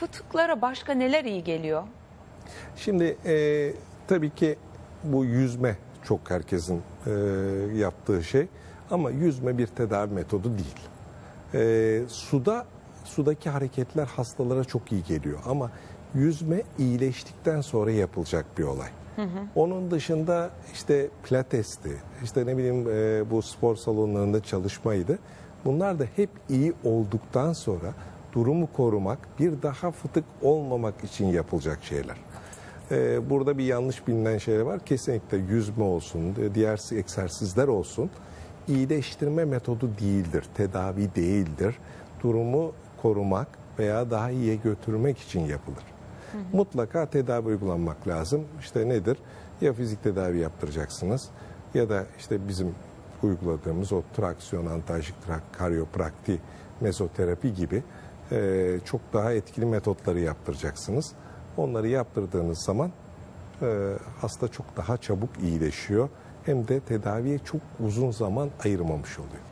Fıtıklara başka neler iyi geliyor? Şimdi e, tabii ki bu yüzme çok herkesin e, yaptığı şey ama yüzme bir tedavi metodu değil. E, suda sudaki hareketler hastalara çok iyi geliyor ama yüzme iyileştikten sonra yapılacak bir olay. Onun dışında işte pilatesti, işte ne bileyim e, bu spor salonlarında çalışmaydı. Bunlar da hep iyi olduktan sonra durumu korumak, bir daha fıtık olmamak için yapılacak şeyler. Ee, burada bir yanlış bilinen şey var. Kesinlikle yüzme olsun, diğer egzersizler olsun. iyileştirme metodu değildir, tedavi değildir. Durumu korumak veya daha iyiye götürmek için yapılır. Mutlaka tedavi uygulanmak lazım. İşte nedir? Ya fizik tedavi yaptıracaksınız ya da işte bizim uyguladığımız o traksiyon, antajik trak, karyoprakti, mezoterapi gibi e, çok daha etkili metotları yaptıracaksınız. Onları yaptırdığınız zaman e, hasta çok daha çabuk iyileşiyor. Hem de tedaviye çok uzun zaman ayırmamış oluyor.